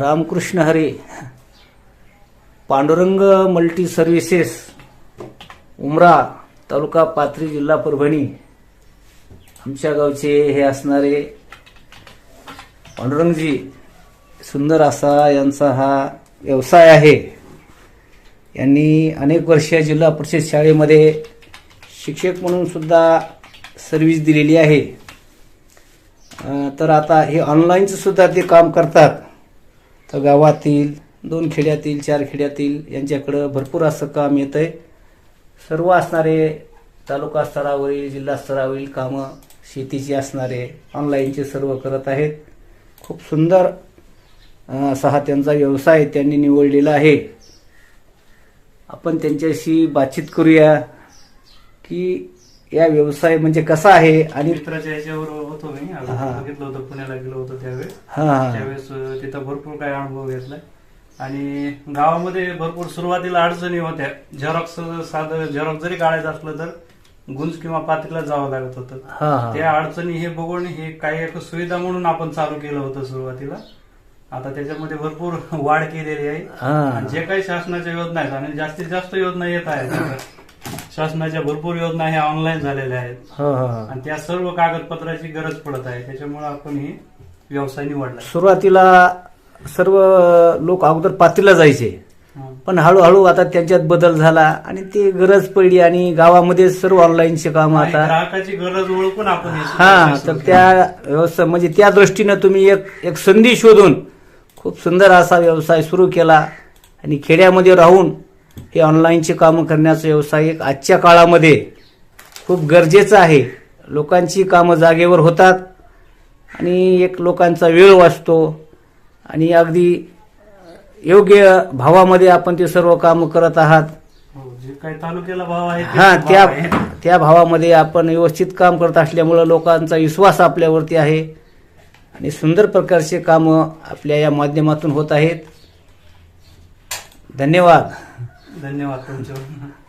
Ramakrishna Hare Pandurang multi services उमरा तालुका पाथरी जिल्हा परभणी. आमच्या गावचे हे असणारे पांडुरंगजी सुंदर असा यांचा हा व्यवसाय आहे. यांनी अनेक वर्ष जिल्हा परिषद शाळेमध्ये शिक्षक म्हणून सुद्धा सर्व्हिस दिलेली आहे. तर आता हे ऑनलाईनचं सुद्धा ते काम करतात. तर गावातील दोन खेड्यातील चार खेड्यातील यांच्याकडं भरपूर असं काम येतं आहे सर्व असणारे तालुका स्तरावरील जिल्हा स्तरावरील कामं शेतीची असणारे ऑनलाईनचे सर्व करत आहेत. खूप सुंदर असा हा त्यांचा व्यवसाय त्यांनी निवडलेला आहे. आपण त्यांच्याशी बातचीत करूया की या व्यवसाय म्हणजे कसा आहे आणि मित्राच्या याच्यावर होतो मी. हा. बघितलं होतं पुण्याला गेलो होतो त्यावेळेस. हा हा. त्यावेळेस अं, तिथं भरपूर काही अनुभव घेतलाय. आणि गावामध्ये भरपूर सुरुवातीला अडचणी होत्या. झेरॉक्स साधं झेरॉक्स जरी काढायचं असलं तर गुंज किंवा पातीला जावं लागत होतं. हा हा. त्या अडचणी हे बघून हे काही एक सुविधा म्हणून आपण चालू केलं होतं सुरुवातीला. आता त्याच्यामध्ये भरपूर वाढ केलेली आहे. हा. आणि जे काही शासनाच्या योजना आहेत आणि जास्तीत जास्त योजना येत आहेत. शासनाच्या भरपूर योजना ह्या ऑनलाईन झालेल्या आहेत. हा हा हा. आणि त्या सर्व कागदपत्राची गरज पडत आहे. त्याच्यामुळे आपण ही व्यवसाय निवडला. सुरुवातीला सर्व लोक अगोदर पातीला जायचे. हा. पण हळूहळू आता त्यांच्यात बदल झाला आणि ते गरज पडली आणि गावामध्ये सर्व ऑनलाईनचे काम आणि आता ग्राहकाची गरज ओळखून आपण हे हा तर सुरू त्या व्यवसाय म्हणजे त्या दृष्टीनं तुम्ही एक एक संधी शोधून खूप सुंदर असा व्यवसाय सुरू केला आणि खेड्यामध्ये राहून हे ऑनलाईनचे कामं करण्याचा व्यवसाय एक आजच्या काळामध्ये खूप गरजेचं आहे. लोकांची कामं जागेवर होतात आणि एक लोकांचा वेळ वाचतो आणि अगदी योग्य भावामध्ये आपण ते सर्व कामं करत आहात. हो, जे काही तालुक्याला भाव आहे हा त्या. त्या भावामध्ये आपण व्यवस्थित काम करत असल्यामुळं लोकांचा विश्वास आपल्यावरती आहे. आणि सुंदर प्रकारचे कामं आपल्या या माध्यमातून होत आहेत. धन्यवाद. धन्यवाद तुमचे.